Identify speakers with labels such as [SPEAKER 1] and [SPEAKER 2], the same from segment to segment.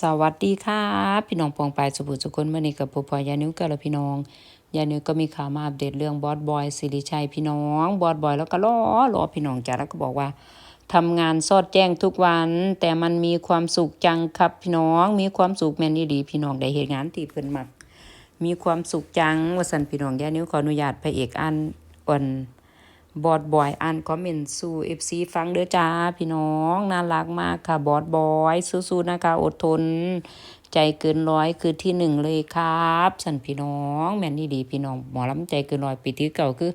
[SPEAKER 1] สวัสดีค่ะ พี่น้องปองปายสุบุสุคนเมื่อนี้กับปพอยานิ้วกันแล้วพี่น้อง ยานิ้วก็มีข่าวมาอัปเดตเรื่องบอสบอยสิริชัยพี่น้องบอสบอยแล้วก็รอรอพี่น้องจ้ะแล้วก็บอกว่าทำงานสอดแจ้งทุกวัน แต่มันมีความสุขจังครับพี่น้อง มีความสุขแม่นอี่ดีพี่น้องได้เห็นงานที่เพิ่นมักมีความสุขจังว่าสันพี่น้องยานิ้วขออนุญาตพระเอกอันอ่อน บอดบอยอ่านคอมเมนต์สู่ FC ฟังเด้อจ้า พี่น้องน่ารักมากค่ะบอดบอยสู้ๆนะคะ อดทน ใจเกินร้อยคือที่หนึ่งเลยครับสันพี่น้อง แม่นนี่ดีพี่น้องหมอลำใจเกินร้อยปีที่เก่าคือ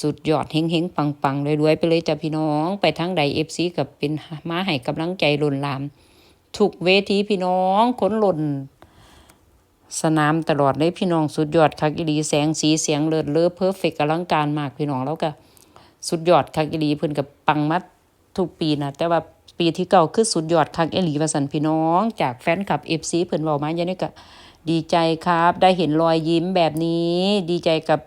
[SPEAKER 1] สุดยอดเฮงเฮงปังปังรวยๆไปเลยจ้ะพี่น้องไปทั้งใด FC กับเป็นมาให้กำลังใจล้นลามทุกเวทีพี่น้องคนหล่นสนามตลอดเลยพี่น้องสุดยอดคักอีหลีแสงสีเสียงเลิศเลอเพอร์เฟกอลังการมากพี่น้องแล้วก็ สุดยอดคักอีหลีเพิ่นกับปังมาทุกปีนะแต่ว่าปีที่เก่าคือสุดยอดคักอีหลีว่าสันพี่น้อง จากแฟนคลับ FC เพิ่นเว้ามาอย่างนี้ก็ดีใจครับ ได้เห็นรอยยิ้มแบบนี้ ดีใจกับ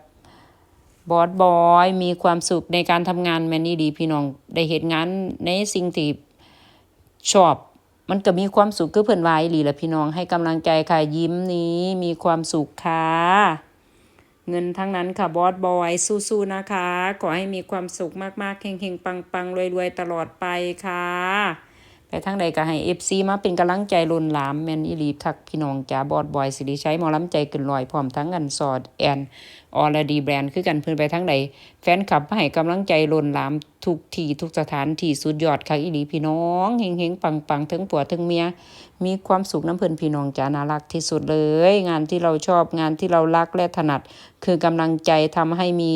[SPEAKER 1] บอสบอยมีความสุขในการทำงานแมนนี่ดีพี่น้องได้เห็นงานในสิ่งที่ชอบ มันก็มีความสุขคือเพิ่อนว่าอีหลีละพี่น้องให้กำลังใจค่ะยิ้มนี้มีความสุขค่ะ เงินทั้งนั้นค่ะบอสบอย สู้ๆนะคะ ขอให้มีความสุขมากๆเฮงๆ ปังๆรวยๆ ตลอดไปค่ะ ไปทั้งใดก็ให้เอฟซีมาเป็นกำลังใจลุนหลามแมนอีหลีทักพี่น้องจ๋าบอสบอยสิริชัยหมอลำใจกินลอยพร้อมทั้งกันสอดแอน ออลดีแบรนด์คือกันเพิ่อนไปทั้งใดแฟนคลับมาให้กำลังใจล้นหลามทุกที่ทุกสถานที่สุดยอดค่ะอีหลีพี่น้องเฮงๆปังๆทั้งผัวทั้งเมีย มีความสุขน้ำเพิ่อนพี่น้องจ๋าน่ารักที่สุดเลย งานที่เราชอบงานที่เรารักและถนัด คือกำลังใจทำให้มี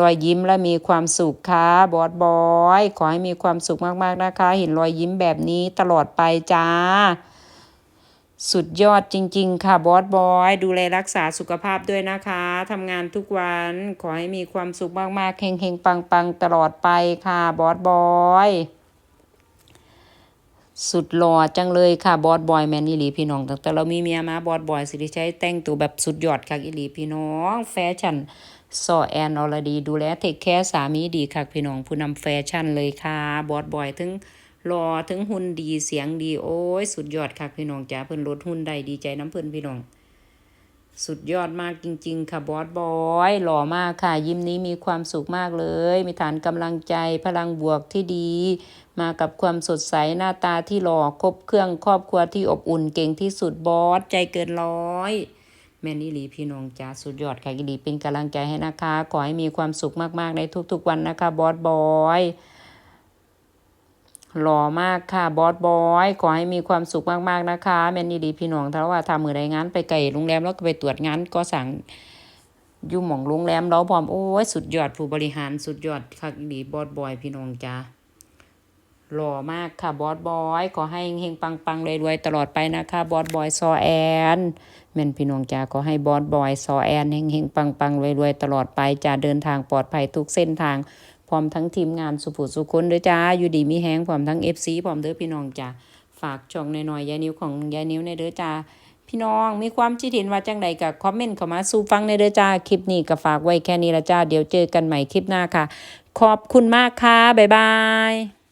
[SPEAKER 1] รอยยิ้มและมีความสุขค่ะบอสบอย ขอให้มีความสุขมากๆนะคะ เห็นรอยยิ้มแบบนี้ตลอดไปจ้า สุดยอดจริง ๆ ค่ะบอสบอย ดูแลรักษาสุขภาพด้วยนะคะทำงานทุกวันขอให้มีความสุขมากๆเฮงๆ ปังๆ ตลอดไปค่ะบอสบอยสุดหล่อจังเลยค่ะบอสบอยแมนอีหลีพี่น้องตั้งแต่เรามีเมียมาบอสบอยสิริชัยแต่งตัวแบบสุดยอดค่ะอีหลีพี่น้อง แฟชั่นซอแอนอรดี ดูแลเทคแคร์สามีดีค่ะพี่น้องผู้นำแฟชั่นเลยค่ะบอสบอยถึง หล่อถึงหุ่นดีเสียงดีโอ้ย สุดยอดค่ะพี่น้องจ้าเพิ่นลดหุ่นได้ดีใจน้ำเพิ่นพี่น้อง สุดยอดมากจริง ๆ ค่ะบอสบอยหล่อมากค่ะ ยิ้มนี้มีความสุขมากเลย มีฐานกำลังใจพลังบวกที่ดี มากับความสดใสหน้าตาที่หล่อครบเครื่องครอบครัวที่อบอุ่นเก่งที่สุดบอสใจเกินร้อยแม่นี่ลีพี่น้องจ้าสุดยอดค่ะอีหลีเป็นกำลังใจให้นะคะ ขอให้มีความสุขมากๆในทุกๆวันนะคะบอสบอย หล่อมากค่ะบอสบอยขอให้มีความสุขมากๆนะคะแม่นี่ดีพี่น้องถ้าว่าทำมือใดงานไปไกลโรงแรมแล้วก็ไปตรวจงานก็สั่งอยู่หม่องโรงแรมเราพร้อมโอ้ยสุดยอดผู้บริหารสุดยอดค่ะอีบอสบอยพี่น้องจ้าหล่อมากค่ะบอสบอยขอให้เฮงๆปังๆรวยๆตลอดไปนะคะบอสบอยซอแอนแม่นพี่น้องจ้าขอให้บอสบอยซอแอนเฮงๆปังๆรวยๆตลอดไปจ้าเดินทางปลอดภัยทุกเส้นทาง พร้อมทั้งทีมงานสุภุสุคนด้วยจ้าอยู่ดีมีแฮงพร้อมทั้ง FC พร้อมเด้อพี่น้องจ้าฝากช่องหน่อยๆยายนิ้วของยายนิ้วในเด้อจ้าพี่น้องมีความคิดเห็นว่าจังใดกับคอมเมนต์เข้ามาสู่ฟังในเด้อจ้าคลิปนี้ก็ฝากไว้แค่นี้ละจ้าเดี๋ยวเจอกันใหม่คลิปหน้าค่ะ ขอบคุณมากค่ะบ๊ายบาย